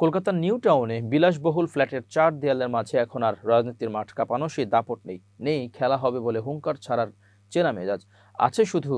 কলকাতার নিউ টাউনে বিলাসবহুল ফ্ল্যাটের চার দেয়ালের মাঝে এখন আর রাজনীতির মাঠ কাঁপানো সেই দাপট নেই। নেই, খেলা হবে বলে হুঙ্কার ছাড়ার চেনা মেজাজ। আছে শুধু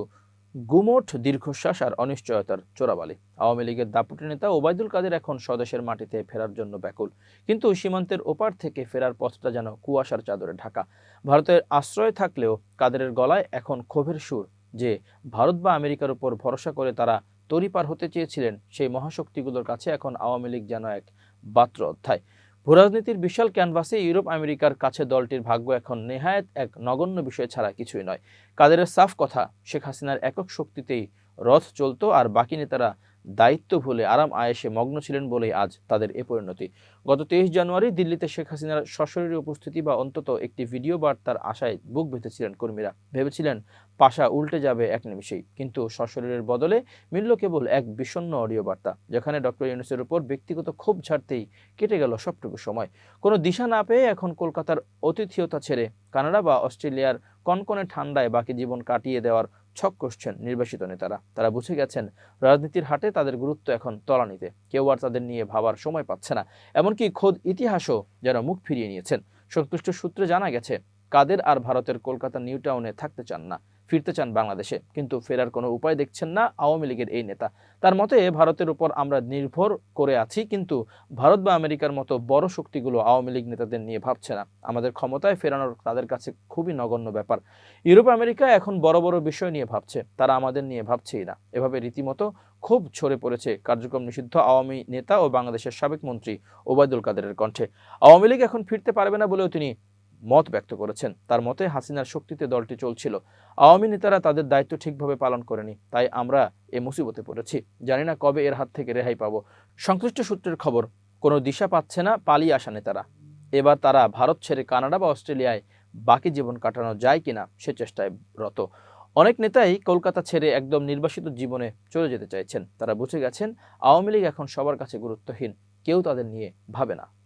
গুমোট, দীর্ঘশ্বাস আর অনিশ্চয়তার চোরাবালি। আওয়ামী লীগের দাপুটে নেতা ওবায়দুল কাদের এখন স্বদেশের মাটিতে ফেরার জন্য ব্যাকুল। কিন্তু সীমান্তের ওপার থেকে ফেরার পথটা যেন কুয়াশার চাদরে ঢাকা। ভারতের আশ্রয় থাকলেও কাদেরের গলায় এখন ক্ষোভের সুর যে ভারত বা আমেরিকার উপর ভরসা করে তারা তরিপার হতে চেয়েছিলেন, সেই মহাশক্তিগুলোর কাছে এখন আওয়ামী লীগ যেন এক বাত্র অধ্যায়। ভূরাজনীতির বিশাল ক্যানভাসে ইউরোপ আমেরিকার কাছে দলটির ভাগ্য এখন নেহায়ত এক নগণ্য বিষয় ছাড়া কিছুই নয়। কাদেরের সাফ কথা, শেখ হাসিনার একক শক্তিতেই রথ চলতো আর বাকি নেতারা দায়িত্ব ভুলে আরাম আয়েসে মগ্ন ছিলেন বলেই আজ তাদের এ পরিণতি। গত তেইশ জানুয়ারি দিল্লিতে শেখ হাসিনার সশরীরে উপস্থিতি বা অন্তত একটি ভিডিও বার্তার আশায় বুক বেঁধেছিলেন কর্মীরা। ভেবেছিলেন, পাশা উল্টে যাবে এক নিমিষেই। কিন্তু সশরীরের বদলে মিলল কেবল এক বিষণ্ণ অডিও বার্তা, যেখানে ডক্টর ইউনুসের উপর ব্যক্তিগত ক্ষোভ ছাড়তেই কেটে গেল সবটুকু সময়। কোনো দিশা না পেয়ে এখন কলকাতার অতিথিয়তা ছেড়ে কানাডা বা অস্ট্রেলিয়ার কনকনে ঠান্ডায় বাকি জীবন কাটিয়ে দেওয়ার ছক করছেন নির্বাসিত নেতারা। তারা বুঝে গেছেন, রাজনীতির হাটে তাদের গুরুত্ব এখন তলানিতে। কেউ আর তাদের নিয়ে ভাবার সময় পাচ্ছে না। এমনকি খোদ ইতিহাসও যেন মুখ ফিরিয়ে নিয়েছেন। সংশ্লিষ্ট সূত্রে জানা গেছে, কাদের আর ভারতের কলকাতা নিউ টাউনে থাকতে চান না। ফিরতে চান বাংলাদেশে। কিন্তু ফেরার কোনো উপায় দেখছেন না আওয়ামী লীগের এই নেতা। তার মতে, ভারতের উপর আমরা নির্ভর করে আছি, কিন্তু ভারত বা আমেরিকার মতো বড় শক্তিগুলো আওয়ামী লীগ নেতাদের নিয়ে ভাবছে না। আমাদের ক্ষমতায় ফেরানোর তাদের কাছে খুবই নগণ্য ব্যাপার। ইউরোপ, আমেরিকা এখন বড় বড় বিষয় নিয়ে ভাবছে। তারা আমাদের নিয়ে ভাবছেই না। এভাবে রীতিমতো খুব ছড়ে পড়েছে কার্যক্রম নিষিদ্ধ আওয়ামী নেতা ও বাংলাদেশের সাবেক মন্ত্রী ওবায়দুল কাদেরের কণ্ঠে। আওয়ামী লীগ এখন ফিরতে পারবে না বলেও তিনি মত ব্যক্ত করেছেন। তার মতে হাসিনার শক্তিতে দলটি চলছিল। আওয়ামী নেতারা তাদের দায়িত্ব ঠিকভাবে পালন করেনি। তাই আমরা এ মুসিবতে পড়েছি। জানি না কবে এর হাত থেকে রেহাই পাবো। সংশ্লিষ্ট সূত্রের খবর, কোনো দিশা পাচ্ছে না, পালিয়ে আসা নেতারা। এবার তারা ভারত ছেড়ে কানাডা বা অস্ট্রেলিয়ায় বাকি জীবন কাটানো যায় কিনা সে চেষ্টায় রত। অনেক নেতাই কলকাতা ছেড়ে একদম নির্বাসিত জীবনে চলে যেতে চাইছেন। তারা বুঝে গেছেন, আওয়ামী লীগ এখন সবার কাছে গুরুত্বহীন। কেউ তাদের নিয়ে ভাবে না।